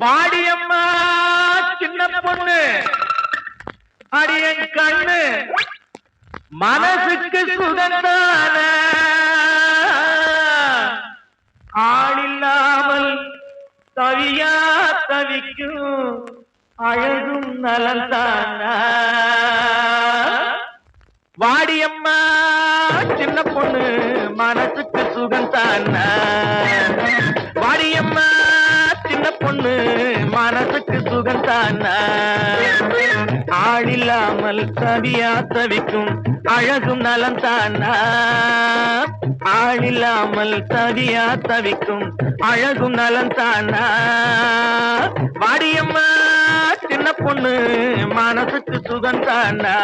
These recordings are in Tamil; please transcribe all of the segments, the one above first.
வாடியம்மா சின்ன பொண்ணு. அடியன் கண்ணு. மனசுக்கு சுகந்தான ஆளில்லாமல் தவியா தவிக்கும் அழகும் நலந்தான. வாடியம்மா சின்ன பொண்ணு மனசுக்கு சுகந்தான. ஒண்ணு மனசுக்கு சுகம் தானா? ஆளில்லாமல் தவியா தவிக்கும் அழகும் நலம் தானா? ஆளில்லாமல் தவியா தவிக்கும் அழகும் நலம் தானா? வாடியம்மா சின்ன பொண்ணு மனசுக்கு சுகம் தானா?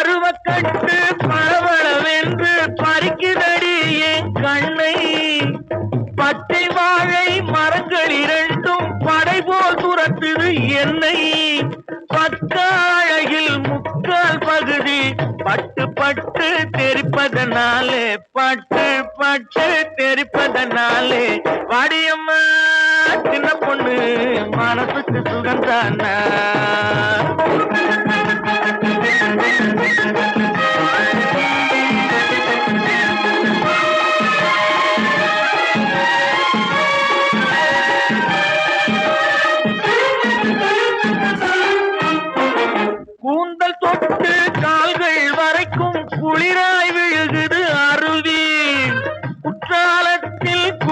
பருவக்கட்டு பளபளவென்று பறிக்குதடி என் கண்ணை. பச்சை வாழை மரங்கள் இரண்டும் படை போல் துரத்துது என்னை. பத்தாழகில் முக்கால் பகுதி பட்டு பட்டு தெரிப்பதனாலே பட்டு பட்டு தெரிப்பதனாலே. வாடியம்மா சின்ன பொண்ணு மனசுக்கு சுகந்தானா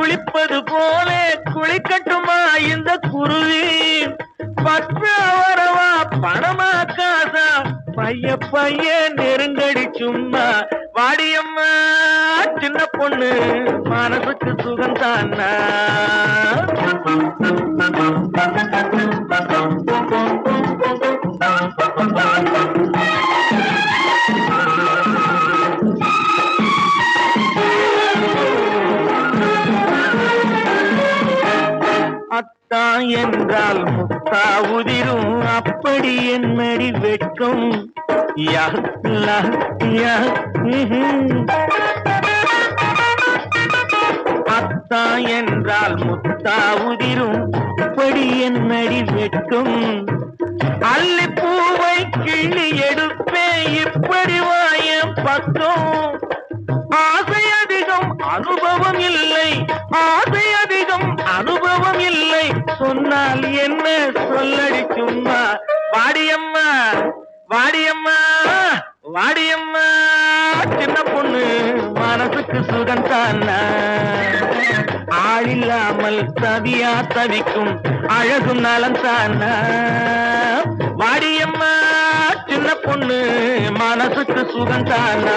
குளிப்பது போல குளிக்கட்டுமா இந்த குருவி? பற்ற வரவா பணமா காசா? பைய பைய நெருங்கடி சும்மா. வாடியம்மா சின்ன பொண்ணு மனசுக்கு சுகந்தானா அத்தா என்றால் முத்தா உதிரும். அப்படி என் மடி வெட்கும். அத்தா என்றால் முத்தா உதிரும். அப்படி என்னடி வெட்கும். அள்ளி பூவை கிள்ளி எடுப்பே இப்படி வாயம் பக்கம். ஆசை அதிகம் அனுபவம் இல்லை. ஆசை அதிகம் அனுபவம் இல்லை. சொன்னால் என்ன சொல்லடி சும்மா? வாடியம்மா வாடியம்மா வாடியம்மா சின்ன பொண்ணு மனசுக்கு சுகந்தானா ஆளில்லாமல் தவியா தவிக்கும் அழகும் நலந்தானா வாடியம்மா சின்ன பொண்ணு மனசுக்கு சுகந்தானா